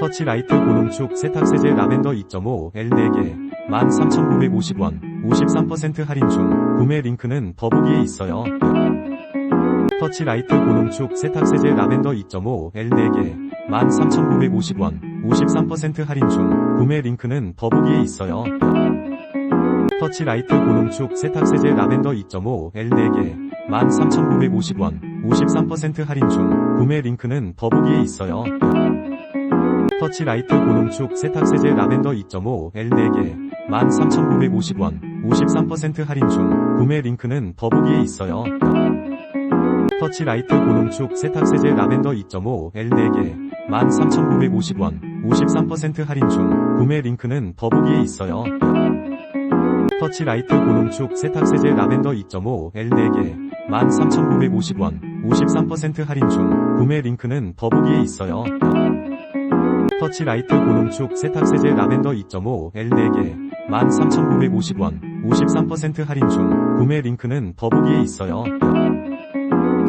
터치라이트 고농축 세탁세제 라벤더 2.5 L 4개 13,950원 53% 할인 중 구매 링크는 더보기에 있어요. 터치라이트 고농축 세탁세제 라벤더 2.5 L 4개 13,950원 53% 할인 중 구매 링크는 더보기에 있어요. 터치라이트 고농축 세탁세제 라벤더 2.5 L 4개 13,950원 53% 할인 중 구매 링크는 더보기에 있어요. 터치라이트 고농축 세탁세제 라벤더 2.5 L 4개 13,950원 53% 할인 중 구매 링크는 더보기에 있어요. 터치라이트 고농축 세탁세제 라벤더 2.5 L 4개 13,950원 53% 할인 중 구매 링크는 더보기에 있어요. 터치라이트 고농축 세탁세제 라벤더 2.5 L 4개 13,950원 53% 할인 중 구매 링크는 더보기에 있어요. 터치라이트 고농축 세탁세제 라벤더 2.5 L 4개 13,950원 53% 할인 중 구매 링크는 더보기에 있어요.